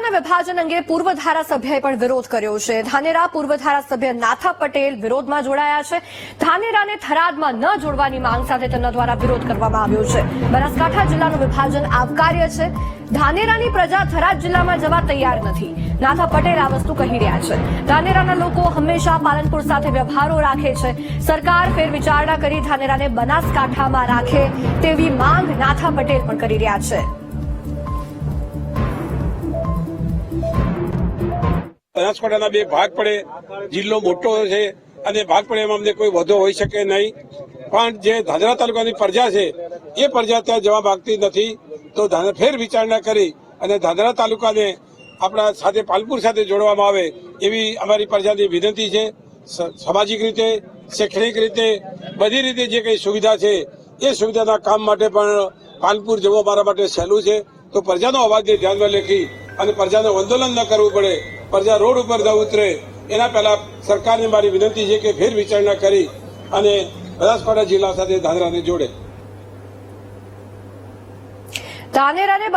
ધાનેરાના વિભાજન અંગે પૂર્વ ધારાસભ્યએ પણ વિરોધ કર્યો છે. ધાનેરા પૂર્વ ધારાસભ્ય નાથા પટેલ વિરોધમાં જોડાયા છે. ધાનેરાને થરાદમાં ન જોડવાની માંગ સાથે તેમના દ્વારા વિરોધ કરવામાં આવ્યો છે. બનાસકાંઠા જિલ્લાનું વિભાજન આવકાર્ય છે. ધાનેરાની પ્રજા થરાદ જિલ્લામાં જવા તૈયાર નથી. નાથા પટેલ આ વસ્તુ કહી રહ્યા છે. ધાનેરાના લોકો હંમેશા પાલનપુર સાથે વ્યવહારો રાખે છે. સરકાર ફેર વિચારણા કરી ધાનેરાને બનાસકાંઠામાં રાખે તેવી માંગ નાથા પટેલ પણ કરી રહ્યા છે. બનાસકાંઠાના બે ભાગ પડે, જિલ્લો મોટો છે અને ભાગ પડે એમાં અમને કોઈ વધો હોઈ શકે નહીં. પણ જે ધાનેરા તાલુકાની પ્રજા છે, એ પ્રજા ત્યાં જવા માંગતી નથી. તો ફેર વિચારણા કરી અને ધાનેરા તાલુકાને આપણા સાથે પાલપુર સાથે જોડવામાં આવે એવી અમારી પ્રજાની વિનંતી છે. સામાજિક રીતે, શૈક્ષણિક રીતે, બધી રીતે જે કંઈ સુવિધા છે, એ સુવિધાના કામ માટે પણ પાલપુર જવું અમારા માટે સહેલું છે. તો પ્રજાનો અવાજને ધ્યાનમાં લેખી અને પ્રજાને આંદોલન ન કરવું પડે પ્રજા રોડ ઉપર ન ઉતરે, એના પહેલા સરકારને મારી વિનંતી છે કે ફેર વિચારણા કરી અને બનાસકાંઠા જિલ્લા સાથે ધાનેરાને જોડે. ધાનેરાને